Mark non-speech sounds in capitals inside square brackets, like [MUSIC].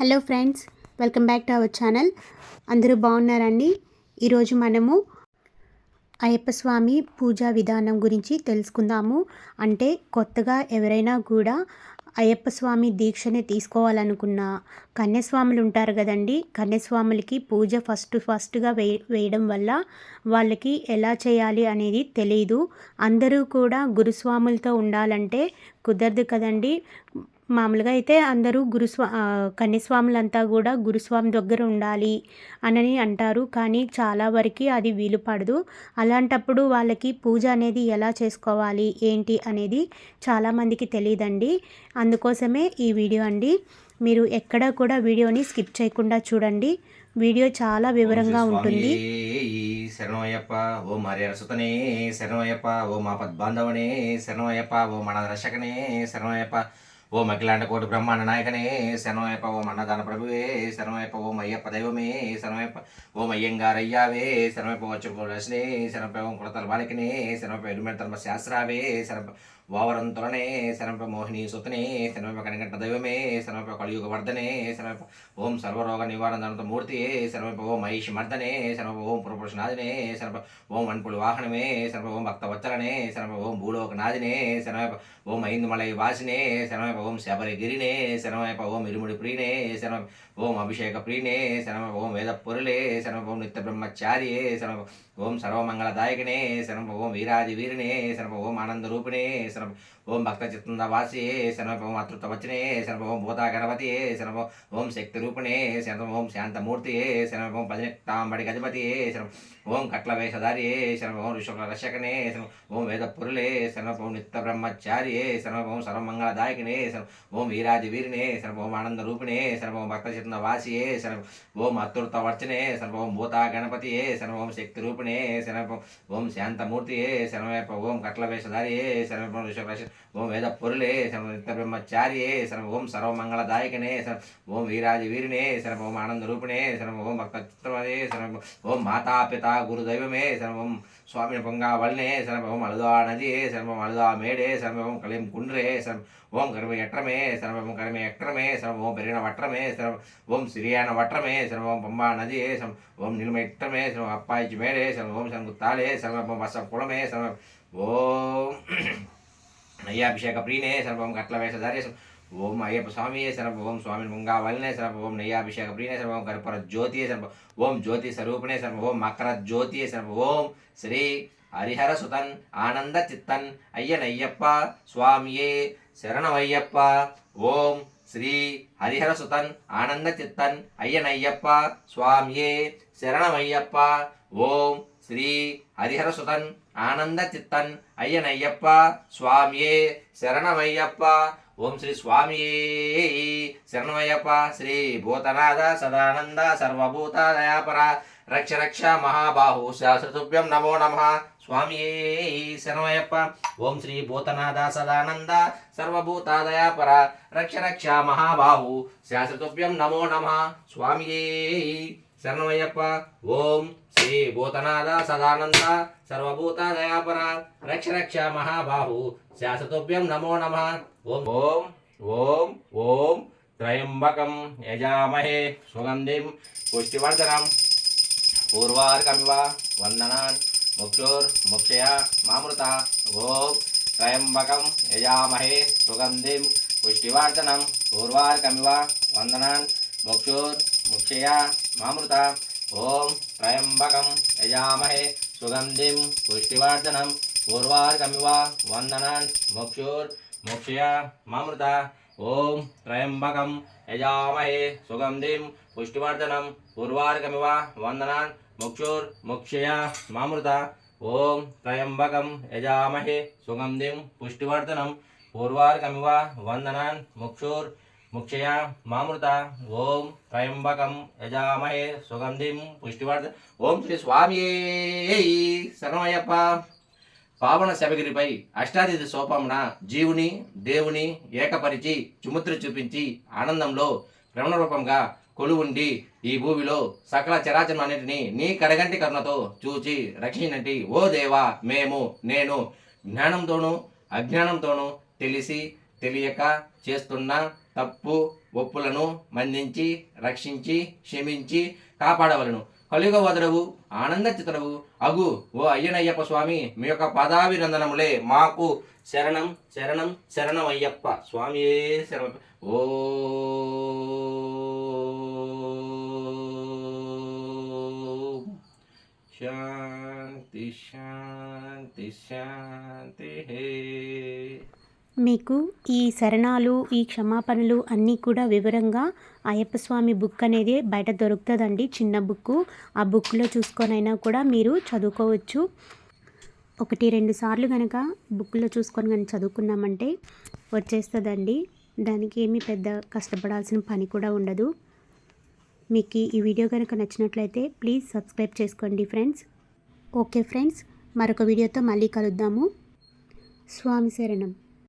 Hello friends welcome back to our channel. అందరూ బాగున్నారండి? ఈరోజు మనము అయ్యప్ప స్వామి పూజా విధానం గురించి తెలుసుకుందాము. అంటే కొత్తగా ఎవరైనా కూడా అయ్యప్ప స్వామి దీక్షని తీసుకోవాలనుకున్న కన్యస్వాములు ఉంటారు కదండి. కన్యస్వాములకి పూజ ఫస్ట్ ఫస్ట్గా వే వేయడం వల్ల వాళ్ళకి ఎలా చేయాలి అనేది తెలియదు అందరూ కూడా గురుస్వాములతో ఉండాలంటే కుదరదు కదండి. మామూలుగా అయితే అందరూ గురుస్వా కన్యస్వాములంతా కూడా గురుస్వామి దగ్గర ఉండాలి అని అంటారు. కానీ చాలా వరకు అది వీలు పడదు. అలాంటప్పుడు వాళ్ళకి పూజ అనేది ఎలా చేసుకోవాలి ఏంటి అనేది చాలామందికి తెలియదండి. అందుకోసమే ఈ వీడియో అండి. మీరు ఎక్కడ కూడా వీడియోని స్కిప్ చేయకుండా చూడండి. వీడియో చాలా వివరంగా ఉంటుంది. శరణమయ్యప్ప ఓ మరియ సుతనే శరణమయ్యప్ప ఓ మా పద్బాంధవనే శరణమయ్యప్ప ఓ మన రక్షకనే శరణమయ్యప్ప ఓ అఖిలాండ కోటి బ్రహ్మాండ నాయకనే శరణమయ్యప్ప ఓ మన్నదాన ప్రభువే శరణమయ్యప్ప ఓ మయ్యప్ప దైవమే శరణమయ్యప్ప ఓ అయ్యంగారయ్యావే శరణమయ్యప్ప వచ్చుకోలసనే శరణపై ఓం కుడతల బాలికనే శరణపై ఎలుమెడతల శాస్త్రావే శరణప వావరంతులనే శనప మోహిని సుతనే శనప కనిగంట దైవమే శనప కలియుగ వర్ధనే శనప ఓం సర్వరోగ నివారణ మూర్తి శనప ఓం మహిషి మర్దనే శనప ఓం పురపురుషనాథినే శనప ఓం వన్పుడి వాహనమే శనప ఓం భక్త శనప ఓం భూలోక నాదినే శరణప ఓం ఐందుమలై వాసినే శనప ఓం శబరిగిరినే శనప ఓం ఇరుముడి ప్రియనే శనప ఓం అభిషేక ప్రియనే శనప ఓం వేద పొరులే శనప ఓం నిత్య బ్రహ్మచారియే శనప ఓం సర్వమంగళదాయకనే శనప ఓం వీరాది వీరినే శనప ఓం ఆనంద రూపిణే శరణప ఓం భక్త చిత్తంద వాసియే శరణప ఓం అతృత వచనే శనభం ఓం భూతా గణపతియే ఓం శక్తి రూపిణే శనభం ఓం శాంతమూర్తియే శరణప పదినెట్టాంబడి గజపతి శనభం ఓం కట్ల వేషధారియే శరణప ఓం ఋషుల రక్షకనే శరణప ఓం వేద పురులే శరణప ఓం నిత్య బ్రహ్మచారియే శరణప ఓం సర్వమంగళదాయకనే శరణప ఓం వీరాజి వీరినే శరణప ఓం ఆనంద రూపిణే శరణప ఓం భక్త చిత్తంద వాసియే శరణప ఓం అతృత వర్చనే శరణప ఓం భూతా గణపతియే శరణప ఓం శక్తి రూపిణే శరణప ఓం శాంతమూర్తియే శరణప ఓం కట్ల వేషధారియే శరణప ఓం ఋషుల రక్ష ఓం వేద పురులే శరణప నిత్య బ్రహ్మచారియే శరణప ఓం సర్వమంగళదాయకనే శరణప ఓం వీరాజి వీరినే శరణప ఓం ఆనంద రూపిణే శరణప ఓం భక్త చిత్రమదే శరణప ఓం మాతా పితా குரு தெய்வமே சரணம் சுவாமி பங்கா வல்னே சரணபவம் அழுதா நதியே சரணபவம் அழுதா மேடே சரணபவம் கலையும் குன்றே சரம் ஓம் கருமை எற்றமே சரணபவம் கருமை எற்றமே சரம் ஓம் பெரியான வற்றமே சரம் ஓம் சிறியான வற்றமே சரணபவம் பம்பா நதியே சரம் ஓம் நிலுமை எற்றமே சரம் அப்பாய்ச்சி மேடே சரம் ஓம் சரங்குத்தாலே சரணபவம் வசம் குளமே சரணம் ஓம் [CLEARS THROAT] நையாபிஷேக பிரியனே சரணபவம் கட்ல வேஷதாரே சரம் ఓం అయ్యప్ప స్వామి శరణప ఓం స్వామి ముంగావల్నే శరణప ఓం నయ్యాభిషేక ప్రియనే శరణప ఓం కర్పూర జ్యోతి శరణప ఓం జ్యోతి స్వరూపిణే శరణప ఓం మకర జ్యోతి శరణప ఓం శ్రీ హరిహర సుతన్ ఆనంద చిత్తన్ అయ్యనయ్యప్ప స్వామియే శరణమయ్యప్ప ఓం శ్రీ హరిహర సుతన్ ఆనంద చిత్తన్ అయ్యనయ్యప్ప స్వామియే శరణమయ్యప్ప ఓం శ్రీ హరిహర సుతన్ ఆనంద చిత్తన్ అయ్యనయ్యప్ప స్వామియే శరణమయ్యప్ప ఓం శ్రీ స్వామియే శరణమయ్యప్ప శ్రీ భూతనాథ సదానంద సర్వభూత దయాపర రక్ష రక్ష మహాబాహు శాస్త్రతుభ్యం నమో నమ. స్వామియే శరణమయ్యప్ప ఓం శ్రీ భూతనాథ సదానంద సర్వభూత దయాపర రక్ష రక్ష మహాబాహు శాస్త్రతుభ్యం నమో నమ. స్వామియే శరణమయ్యప్ప ఓం శ్రీ భూతనాథ సదానంద సర్వభూత దయాపర రక్ష రక్ష మహాబాహు శాస్త్రతుభ్యం నమో నమ. ఓం ఓం ఓం ఓం త్రయంబకం యజామహే సుగంధిం పుష్టివర్ధనం పూర్వార్కమివ వందనాన్ ముక్షోర్ముక్షయ మామృత ఓం త్రయంబకం యజామహే సుగంధిం పుష్టివర్ధనం పూర్వార్కమివ వందనాన్ ముక్షోర్ముక్షయ మామృత ఓం త్రయంబకం యజామహే సుగంధిం పుష్టివర్ధనం పూర్వార్కమివ వందనాన్ మోక్షయ మామృత ఓం త్రయంబకం యజామహే సుగంధిం పుష్టివర్ధనం పూర్వార్కమివ వందనాన్ ముక్షోర్ ముక్షయ మామృత ఓం త్రయంబకం యజామహే సుగంధిం పుష్టివర్ధనం పూర్వార్కమివ వందనాన్ ముక్షోర్ ముక్షయ మామృత ఓం త్రయంబకం యజామహే సుగంధిం పుష్టివర్ధ ఓం శ్రీ స్వామి శరణమయ్యప్ప పావన శబగిరిపై అష్టాదితి సోపమున జీవుని దేవుని ఏకపరిచి చుముత్ర చూపించి ఆనందంలో రమణరూపంగా కొలువుండి ఈ భూమిలో సకల చరాచరమన్నిటినీ నీ కడగంటి కరుణతో చూచి రక్షించినట్టి ఓ దేవా మేము నేను జ్ఞానంతోనూ అజ్ఞానంతోనూ తెలిసి తెలియక చేస్తున్న తప్పు ఒప్పులను మందించి రక్షించి క్షమించి కాపాడవలను. కలియుగ ఆనంద చిత్రవు అగు ఓ అయ్యనయ్యప్ప స్వామి మీ యొక్క పదాభినందనములే మాకు. శరణం శరణం శరణం అయ్యప్ప స్వామి శరణం. ఓ. శాంతి శాంతి శాంతి హే. మీకు ఈ శరణాలు ఈ క్షమాపణలు అన్నీ కూడా వివరంగా అయ్యప్ప స్వామి బుక్ అనేది బయట దొరుకుతుందండి చిన్న బుక్ ఆ బుక్లో చూసుకొనైనా కూడా మీరు చదువుకోవచ్చు. ఒకటి రెండు సార్లు కనుక బుక్లో చూసుకొని కానీ చదువుకున్నామంటే వచ్చేస్తుందండి. దానికి ఏమీ పెద్ద కష్టపడాల్సిన పని కూడా ఉండదు. మీకు ఈ వీడియో కనుక నచ్చినట్లయితే ప్లీజ్ సబ్స్క్రైబ్ చేసుకోండి ఫ్రెండ్స్. ఓకే ఫ్రెండ్స్ మరొక వీడియోతో మళ్ళీ కలుద్దాము. స్వామి శరణం.